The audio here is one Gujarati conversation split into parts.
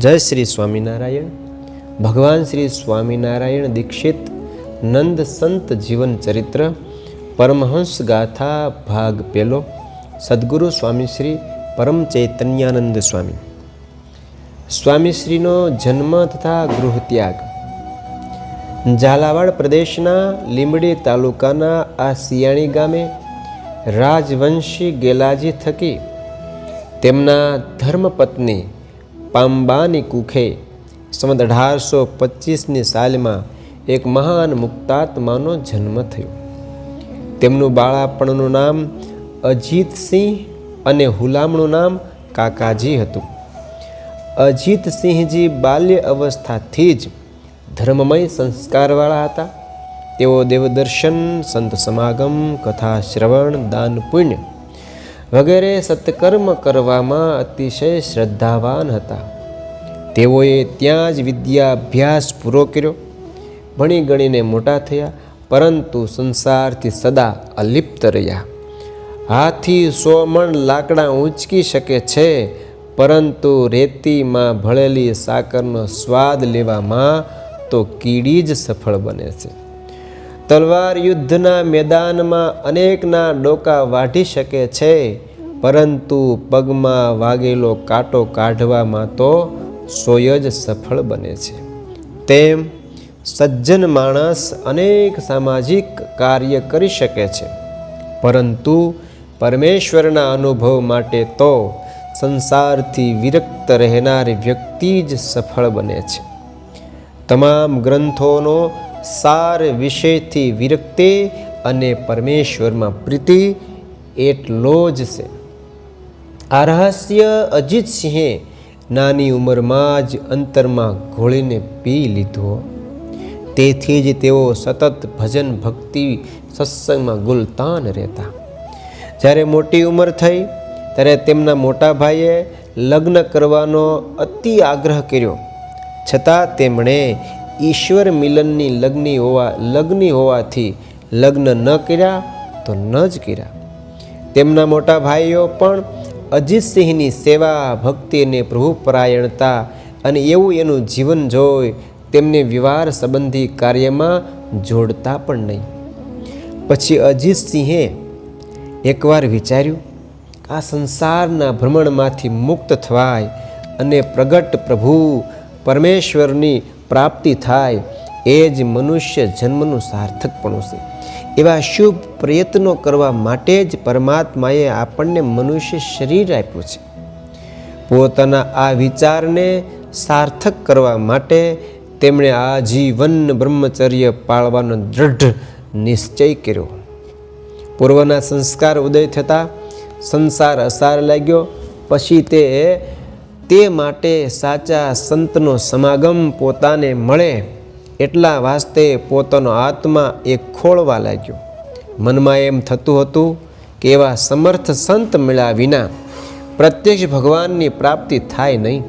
જય શ્રી સ્વામિનારાયણ. ભગવાન શ્રી સ્વામિનારાયણ દીક્ષિત નંદ સંત જીવન ચરિત્ર પરમહંસ ગાથા ભાગ પહેલો સદગુરુ સ્વામી શ્રી પરમ ચૈતન્યાનંદ સ્વામી. સ્વામીશ્રીનો જન્મ તથા ગૃહ ત્યાગ ઝાલાવાડ પ્રદેશના લીંબડી તાલુકાના આ સિયાણી ગામે રાજવંશી ગેલાજી થકી તેમના ધર્મપત્ની પાંબાની કુખે સંવત અઢારસો પચીસની સાલમાં એક મહાન મુક્તાત્માનો જન્મ થયો. તેમનું બાળાપણનું નામ અજીતસિંહ અને હુલામણું નામ કાકાજી હતું. અજીતસિંહજી બાલ્ય અવસ્થાથી જ ધર્મમય સંસ્કારવાળા હતા. તેઓ દેવદર્શન, સંત સમાગમ, કથા શ્રવણ, દાન, પુણ્ય વગેરે સત્કર્મ કરવામાં અતિશય શ્રદ્ધાવાન હતા. તેઓએ ત્યાં જ વિદ્યાભ્યાસ પૂરો કર્યો. ભણી ગણીને મોટા થયા, પરંતુ સંસારથી સદા અલિપ્ત રહ્યા. હાથી સો મણ લાકડા ઊંચકી શકે છે, પરંતુ રેતીમાં ભળેલી સાકરનો સ્વાદ લેવામાં તો કીડી જ સફળ બને છે. તલવાર યુદ્ધના મેદાનમાં અનેકના ડોકા વાઢી શકે છે, પરંતુ પગમાં વાગેલો કાંટો કાઢવામાં તો સોય જ સફળ બને છે. તેમ સજ્જન માણસ અનેક સામાજિક કાર્ય કરી શકે છે, પરંતુ પરમેશ્વરના અનુભવ માટે તો સંસારથી વિરક્ત રહેનાર વ્યક્તિ જ સફળ બને છે. તમામ ગ્રંથોનો સાર વિષયથી વિરક્તિ અને પરમેશ્વરમાં પ્રીતિ એટલો જ છે. આ રહસ્ય અજીતસિંહે નાની ઉંમરમાં જ અંતરમાં ઘોળીને પી લીધો. તેથી જ તેઓ સતત ભજન ભક્તિ સત્સંગમાં ગુલતાન રહેતા. જ્યારે મોટી ઉંમર થઈ, ત્યારે તેમના મોટા ભાઈએ લગ્ન કરવાનો અતિ આગ્રહ કર્યો. છતાં તેમણે ઈશ્વર મિલનની લગ્ની હોવા લગ્ની હોવાથી લગ્ન ન કર્યા તો ન જ કર્યા. તેમના મોટા ભાઈઓ પણ અજીતસિંહની સેવા, ભક્તિ અને પ્રભુપરાયણતા અને એવું એનું જીવન જોઈ તેમને વિવાહ સંબંધી કાર્યમાં જોડતા પણ નહીં. પછી અજીતસિંહે એકવાર વિચાર્યું, આ સંસારના ભ્રમણમાંથી મુક્ત થવાય અને પ્રગટ પ્રભુ પરમેશ્વરની પ્રાપ્તિ થાય એ જ મનુષ્ય જન્મનું સાર્થકપણું છે એવા શુભ પ્રયત્નો કરવા માટે જ પરમાત્માએ આપણને મનુષ્ય શરીર આપ્યું છે. પોતાના આ વિચારને સાર્થક કરવા માટે તેમણે આજીવન બ્રહ્મચર્ય પાળવાનો દૃઢ નિશ્ચય કર્યો. પૂર્વના સંસ્કાર ઉદય થતાં સંસાર અસાર લાગ્યો. પછી તે તે માટે સાચા સંતનો સમાગમ પોતાને મળે એટલા વાસ્તે પોતાનો આત્મા એ ખોળવા લાગ્યો. મનમાં એમ થતું હતું કે એવા સમર્થ સંત મળ્યા વિના પ્રત્યક્ષ ભગવાનની પ્રાપ્તિ થાય નહીં.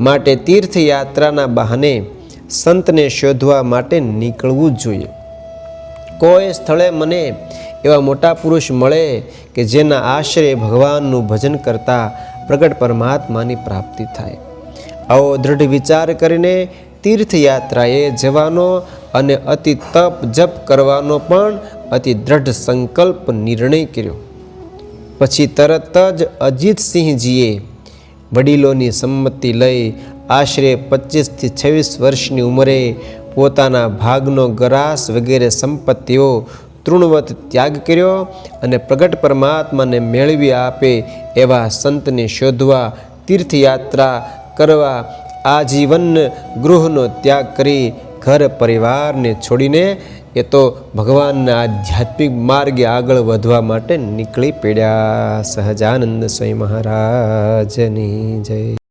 માટે તીર્થયાત્રાના બહાને સંતને શોધવા માટે નીકળવું જ જોઈએ. કોઈ સ્થળે મને એવા મોટા પુરુષ મળે કે જેના આશરે ભગવાનનું ભજન કરતા પ્રગટ પરમાત્માની પ્રાપ્તિ થાય. આવો દ્રઢ વિચાર કરીને તીર્થયાત્રાએ જવાનો અને અતિ તપ જપ કરવાનો પણ અતિ દ્રઢ સંકલ્પ નિર્ણય કર્યો. પછી તરત જ અજીતસિંહજીએ વડીલોની સંમતિ લઈ આશરે પચીસથી છવ્વીસ વર્ષની ઉંમરે પોતાના ભાગનો ગરાસ વગેરે સંપત્તિઓ તૃણવત ત્યાગ કર્યો અને પ્રગટ પરમાત્માને મેળવી આપે એવા સંતને શોધવા તીર્થયાત્રા કરવા આજીવન ગૃહનો ત્યાગ કરી ઘર પરિવારને છોડીને એ તો ભગવાનના આધ્યાત્મિક માર્ગે આગળ વધવા માટે નીકળી પડ્યા. સહજાનંદ સ્વામી મહારાજની જય.